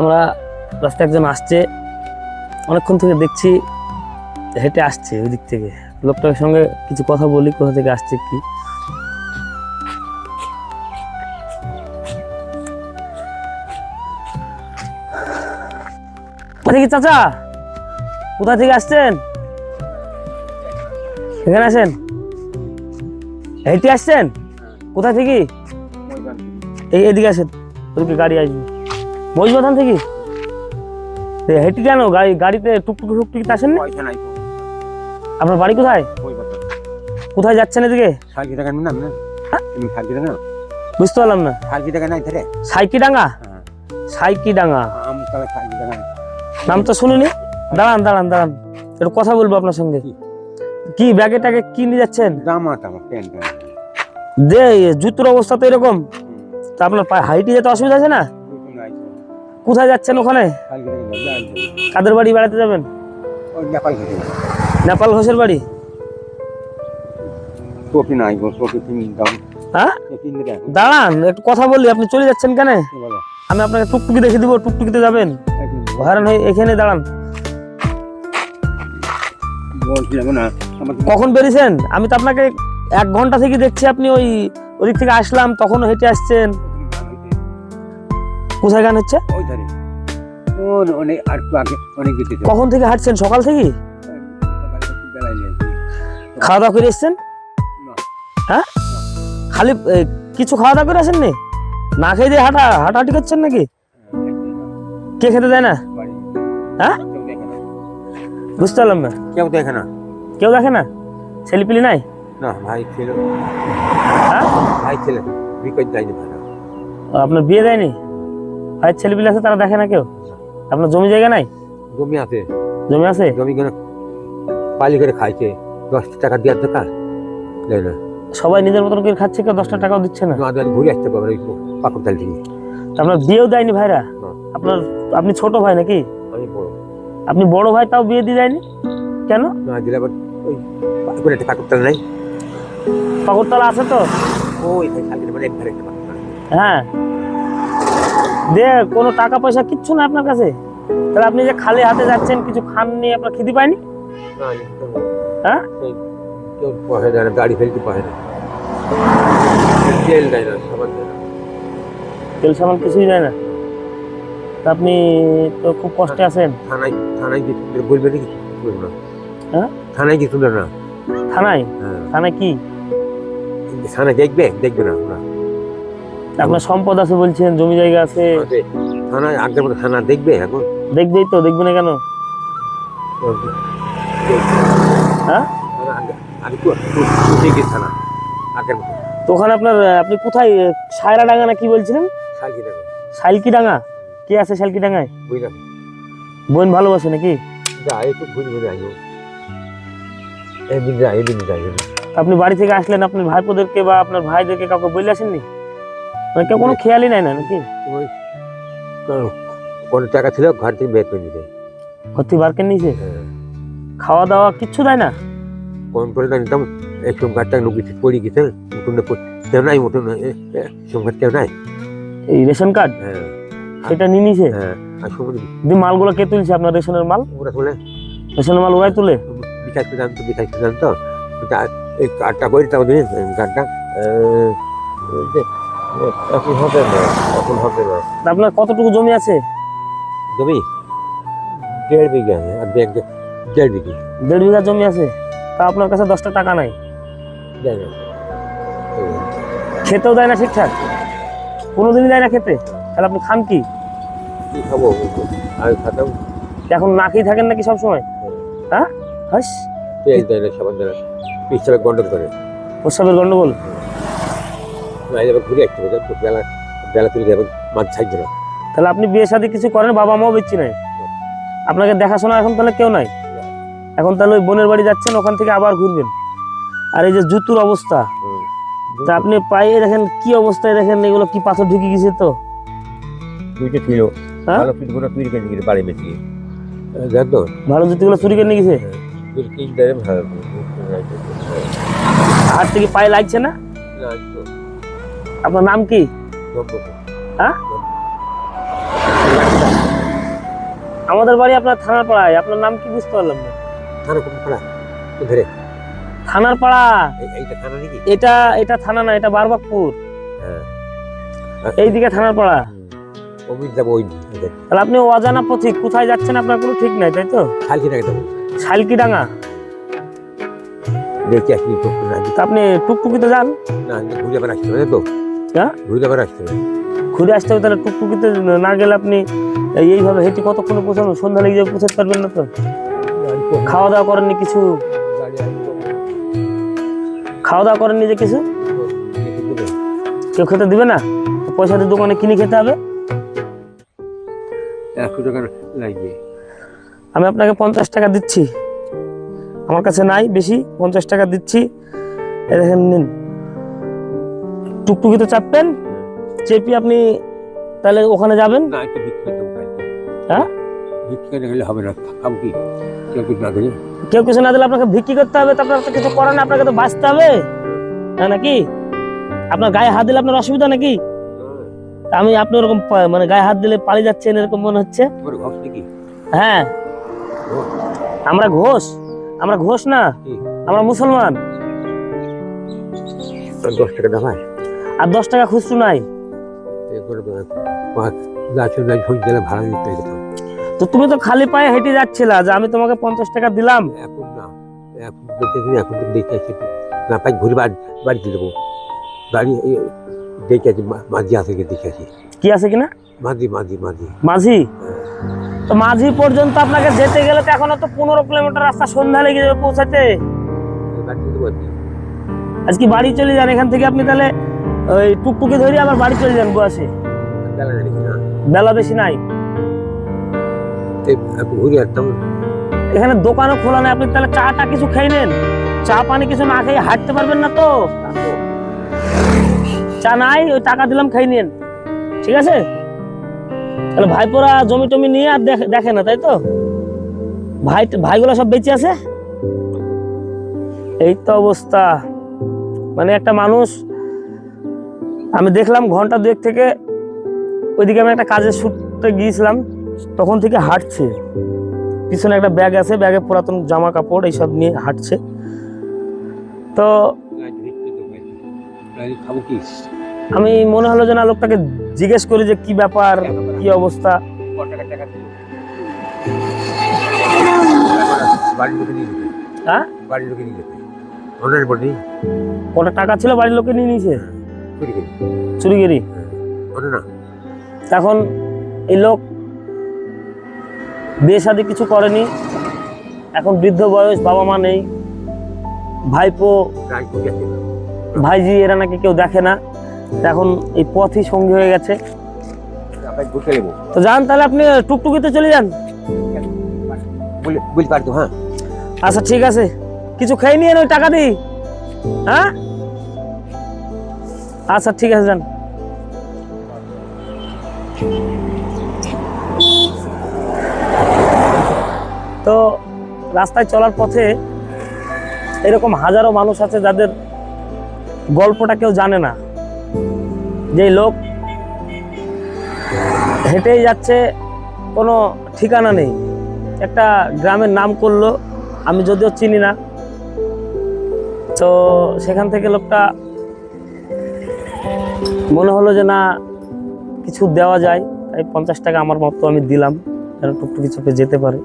আমরা রাস্তায় একজন আসছে, অনেকক্ষণ থেকে দেখছি হেঁটে আসছে ওই দিক থেকে। লোকটার সঙ্গে কিছু কথা বলি, কোথা থেকে আসছে কি। থেকে চাচা? কোথা থেকে আসছেন? এখানে আসেন। হেঁটে আসছেন? কোথা থেকে? এই এদিকে আসেন, ওদিকে গাড়ি আসবে। মহিষবাথান থেকে? হেঁটে কেন? গাড়ি গাড়িতে টুকটুকি টুকটুকিতে আসেন না পয়সা নাই আপনার বাড়ি কোথায়? কোথায় যাচ্ছেন এদিকে? সাইকি টাকা না। না তুমি সাইকি টাকা বুঝতে পারলাম না। সাইকি টাকা নাই হ্যাঁ। তাহলে সাইকি টাকা নাই। নাম তো শুনিনি। দাঁড়ান দাঁড়ান দাঁড়ান। একটু কথা বলব আপনার সঙ্গে। কি? কি ব্যাগে টাগে কি নিয়ে যাচ্ছেন? জামা টামা প্যান্ট যে জুতোর অবস্থা তো এরকম। তা আপনার পায়ে হাইটে যেতে অসুবিধা আছে না? কোথায় যাচ্ছেন ওখানে? কাদের বাড়ি বেড়াতে যাবেন? নেপাল ঘোষের বাড়ি? হ্যাঁ? দাঁড়ান, একটু কথা বলি, আপনি চলে যাচ্ছেন কেন? আমি আপনাকে টুকটুকি দেখে দিব, টুকটুকিতে যাবেন। হয়ে এখানে দাঁড়ান। কখন বেরিয়েছেন? আমি তো আপনাকে এক ঘণ্টা থেকে দেখছি, আপনি ওই ওদিক থেকে আসলাম তখন হেঁটে আসছেন। কোথায় গান হচ্ছে? ওই ধারে ও অনেক আর একটু আগে অনেক কখন থেকে হাঁটছেন? সকাল থেকে? খাওয়া দাওয়া করে এসছেন? হ্যাঁ? খালি কিছু খাওয়া দাওয়া করে আসেননি? না খেয়ে দিয়ে হাঁটা হাঁটাহাঁটি করছেন নাকি? কে খেতে দেয় না? হ্যাঁ? বুঝতে পারলাম না। কেউ দেখে না। কেউ দেখে না? ছেলেপিলি নাই? না ভাই ছিল। হ্যাঁ? ভাই ছিল। ভাড়া ও, আপনার বিয়ে দেয়নি? ভাইয়ের ছেলেপিলি আছে তারা দেখে না কেউ? আপনার জমি জায়গা নাই? জমি আছে। জমি আছে? জমি করে পালি করে খাইছে। দশ টাকা দেওয়ার দরকার? দেয় না। সবাই নিজের মতন করে খাচ্ছে কেউ দশটা টাকাও দিচ্ছে না। ঘুরে আসতে পারবে ওই পাকুর তাল থেকে আপনার বিয়েও দেয়নি ভাইরা? আপনার আপনি ছোট ভাই নাকি? আমি বড়। আপনি বড় ভাই তাও বিয়ে দিয়ে দেয়নি? কেন? না দিলে আবার ওই পাকুর একটা পাকুর তাল নাই। পাগরতলা আছে তো? ওই মানে পাকুর তাল। হ্যাঁ। দে কোনো টাকা পয়সা কিচ্ছু না আপনার কাছে? তাহলে আপনি যে খালি হাতে যাচ্ছেন কিছু খাননি আপনার খিদি পায়নি? হ্যাঁ? কেউ পয়সা না গাড়ি ফেলতে পারে না। তেল দেয় না সাবান দেয় না। তেল সামান কিছুই দেয় না। তা আপনি তো খুব কষ্টে আছেন। থানায় থানায় কি তুলে বলবে বলব না। হ্যাঁ? থানায় না। থানায়? হ্যাঁ। থানায় কি? থানায় দেখবে? দেখবে না ওরা আপনার সম্পদ আছে বলছেন জমি জায়গা আছে। আগের মতো থানা দেখবে এখন? দেখবেই তো দেখবে না কেন? হ্যাঁ? থানা আগে- আগে তো উঠে গেছে থানা আগের মতো তো ওখানে আপনার আপনি কোথায় সায়রা ডাঙ্গা না কি বলছিলেন? শালকি ডাঙ্গা কে আছে শালকি ডাঙ্গায় বোন ভালোবাসে নাকি? আপনি বাড়ি থেকে আসলেন আপনার ভাইপোদেরকে বা আপনার ভাইদেরকে কাউকে বলে আসেননি? মানে কেউ কোনো খেয়ালই নাই না নাকি? ওই কোনো টাকা ছিল ঘর থেকে বের করে নিতে ভর্তি বারকেন নিয়েছে? হ্যাঁ। খাওয়া দাওয়া কিচ্ছু দেয় না? কোন করে না নিতাম একটু ঘরটা নুকি পড়ে গেছে কেউ নাই উঠুন সোমবার কেউ নাই। এই রেশন কার্ড? হ্যাঁ। সেটা নিয়ে নিয়েছে? হ্যাঁ আর মালগুলো কে তুলছে আপনার রেশনের মাল? ওরা বলে রেশনের মাল ওরাই তুলে? বিকাশ করে জানতো বিকাশ করে জানতো এই কার্ডটা করে দিন কার্ডটা। এখন হবে না এখন হবে না। আপনার কতটুকু জমি আছে? জমি? দেড় বিঘা আর দেড় বিঘি দেড় বিঘা। জমি আছে তা আপনার কাছে দশটা টাকা নাই। খেতেও দেয় না ঠিকঠাক। কোনোদিনই দেয় না খেতে। তাহলে আপনি খান কি? খাব? আমি খাতাম। এখন না খেয়ে থাকেন নাকি সবসময়? হ্যাঁ। হাস। তেল দেয় না সাবান দেয় না। পিছনে গন্ডল করে। প্রস্রাবের গন্ডগোল? ঘুরে আসতে হবে বেলা বেলা তুলে যাবে মাছ ছাড়ছে না। তাহলে আপনি বিয়ে শাদী কিছু করেন বাবা মাও বেচছি নাই আপনাকে দেখাশোনা এখন তাহলে কেউ নাই? এখন তাহলে ওই বোনের বাড়ি যাচ্ছেন ওখান থেকে আবার ঘুরবেন। আর এই যে জুতুর অবস্থা। তা আপনি পায়ে দেখেন কি অবস্থায় দেখেন এগুলো কি পাথর ঢুকে গেছে তো? দুইটা ছিল। হ্যাঁ? ভালো করে তৈরি করে নিয়ে বাড়ি মেশিয়ে জান তো। ভালো জুতিগুলো চুরি করে নিয়ে গেছে? দুই তিন দেয় ভালো হাত থেকে পায়ে লাগছে না? না তো আপনার নাম কি? হ্যাঁ? আমাদের বাড়ি আপনার থানার পাড়ায়। আপনার নাম কি বুঝতে পারলাম না? থানার পাড়া? এটা এটা থানা না এটা বারবাকপুর। হ্যাঁ। এইদিকে থানার পাড়া। তাহলে আপনি অজানা পথিক কোথায় যাচ্ছেন আপনার কোনো ঠিক নাই তাই তো? যাব। শালকিডাঙ্গা? দেখি আসলি তো না তা আপনি টুকটুকিতে যান। না ঘুরে আবার আসতে হবে তো হ্যাঁ? ঘুরে আবার আসতে হবে। ঘুরে আসতে হবে তাহলে টুকটুকিতে না গেলে আপনি এই- এইভাবে হেঁটে কতক্ষণে পৌঁছানো? সন্ধ্যা লেগে যাবে পৌঁছাতে পারবেন না তো? খাওয়া দাওয়া করেননি কিছু? খাওয়া দাওয়া করেননি যে কিছু? কেউ খেতে দিবে না? পয়সা দিয়ে দোকানে কিনে খেতে হবে? একশো টাকা লাগবে আমি আপনাকে পঞ্চাশ টাকা দিচ্ছি। আমার কাছে নাই বেশি পঞ্চাশ টাকা দিচ্ছি। দেখেন নিন। টুকটুকিতে চাপবেন চেপি আপনি তাহলে ওখানে যাবেন। না একটু ভিক্ষা হ্যাঁ? ভিক্ষা না হবে না খাব কি? কেউ কিছু না দিলে। কেউ কিছু না দিলে আপনাকে ভিক্ষি করতে হবে তারপর তো কিছু করার না আপনাকে তো বাঁচতে হবে। হ্যাঁ নাকি? আপনার গায়ে হাত দিলে আপনার অসুবিধা নাকি? আমি আপনি ওরকম মানে গায়ে হাত দিলে পালিয়ে যাচ্ছেন এরকম মনে হচ্ছে? হ্যাঁ। আমরা ঘোষ? আমরা ঘোষ না? আমরা মুসলমান। দশ টাকা দামায় আর দশ টাকা খুচরো নাই। ভাড়া দিতে তো তুমি তো খালি পায়ে হেঁটে যাচ্ছিলা যে আমি তোমাকে পঞ্চাশ টাকা দিলাম। এখন না এখন এখন তো আসি না পাই ঘুরে বাড়ি বাড়িতে দেবো। গাড়ি দেখে আছি মাঝি আছে কি দেখে আছি। কি আছে কিনা? মাঝি মাঝি মাঝি। মাঝি? তো মাঝি পর্যন্ত আপনাকে যেতে গেলে তো এখনও তো পনেরো কিলোমিটার রাস্তা সন্ধ্যা লেগে যাবে পৌঁছাতে। আজকে বাড়ি চলে যান এখান থেকে আপনি তাহলে ওই টুকটুকি ধরে আবার বাড়ি চলে যান বসে বেলা বেশি নাই। এখন দোকানও খোলা নেই আপনি তাহলে চাটা কিছু খেয়ে নেন। চা পানি কিছু না খেয়ে হাঁটতে পারবেন না তো। চা নাই ওই টাকা দিলাম খেয়ে নিন ঠিক আছে? তাহলে ভাইপোরা জমি টমি নিয়ে আর দেখে- না তাই তো ভাই ভাইগুলো সব বেঁচে আছে এই তো অবস্থা মানে একটা মানুষ আমি দেখলাম ঘণ্টা দুয়েক থেকে ওইদিকে আমি একটা কাজের সূত্রে গিয়েছিলাম তখন থেকে হাঁটছে পিছনে একটা ব্যাগ আছে ব্যাগে পুরাতন জামা কাপড় এইসব নিয়ে হাঁটছে তো খাব কি আমি মনে হলো যে না লোকটাকে জিজ্ঞেস করি যে কি ব্যাপার কি অবস্থা। হ্যাঁ? বাড়ির লোকে নিয়ে যেতে। কটা টাকা ছিল বাড়ির লোকে নিয়ে নিয়েছে? চুরিগিরি। না? এখন এই লোক বিয়ে শাদি কিছু করেনি। এখন বৃদ্ধ বয়স বাবা মা নেই। ভাইপো ভাইজি এরা নাকি কেউ দেখে না। এখন এই পথই সঙ্গী হয়ে গেছে। তো যান তাহলে আপনি টুকটুকিতে চলে যান। বুঝতে পারতো হ্যাঁ। আচ্ছা ঠিক আছে। কিছু খেয়ে নিয়ে ওই টাকা দিই। হ্যাঁ? আচ্ছা ঠিক আছে যান। তো রাস্তায় চলার পথে এরকম হাজারো মানুষ আছে যাদের গল্পটা কেউ জানে না। যে লোক হেঁটেই যাচ্ছে, কোনো ঠিকানা নেই। একটা গ্রামের নাম করল, আমি যদিও চিনি না। তো সেখান থেকে লোকটা মনে হলো যে না, কিছু দেওয়া যায়। তাই পঞ্চাশ টাকা আমার মতো আমি দিলাম, যেন টুকটুকি চোখে যেতে পারে।